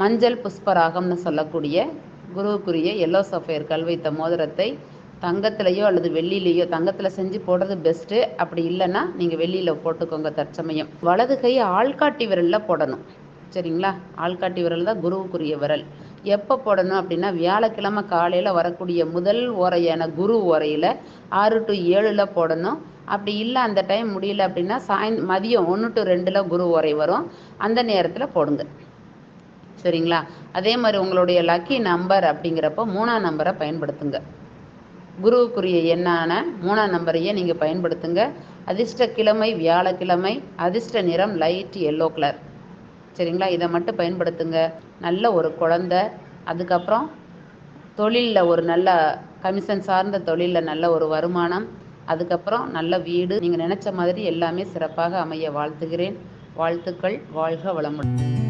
மஞ்சள் புஷ்பராகம்னு சொல்லக்கூடிய குருவுக்குரிய yellow sapphire கல் வைத்த மோதிரத்தை தங்கத்திலையோ அல்லது வெள்ளிலேயோ தங்கத்தில் செஞ்சு போடுறது பெஸ்ட்டு அப்படி இல்லைன்னா நீங்கள் வெள்ளியில் போட்டுக்கோங்க தற்சமயம். வலது கை ஆள்காட்டி விரலில் போடணும். சரிங்களா? ஆள்காட்டி விரல் தான் குருவுக்குரிய விரல். எப்போ போடணும் அப்படின்னா வியாழக்கிழமை காலையில் வரக்கூடிய முதல் ஓரையான குரு ஓரையில் ஆறு டு ஏழில் போடணும். அப்படி இல்லை அந்த டைம் முடியல அப்படின்னா சாய் மதியம் ஒன்று டு ரெண்டில் குரு ஓரை வரும். அந்த நேரத்தில் போடுங்க. சரிங்களா? அதே மாதிரி உங்களுடைய லக்கி நம்பர் அப்படிங்கிறப்போ மூணாம் நம்பரை பயன்படுத்துங்க. குருவுக்குரிய எண்ணான மூணாம் நம்பரையே நீங்கள் பயன்படுத்துங்க. அதிர்ஷ்ட கிழமை வியாழக்கிழமை அதிர்ஷ்ட நிறம் லைட் எல்லோ கலர் சரிங்களா? இதை மட்டும் பயன்படுத்துங்க. நல்ல ஒரு குழந்த அதுக்கப்புறம் தொழிலில் ஒரு நல்ல கமிஷன் சார்ந்த தொழிலில் நல்ல ஒரு வருமானம் அதுக்கப்புறம் நல்ல வீடு. நீங்கள் நினச்ச மாதிரி எல்லாமே சிறப்பாக அமைய வாழ்த்துகிறேன். வாழ்த்துக்கள். வாழ்க வளமுடன்.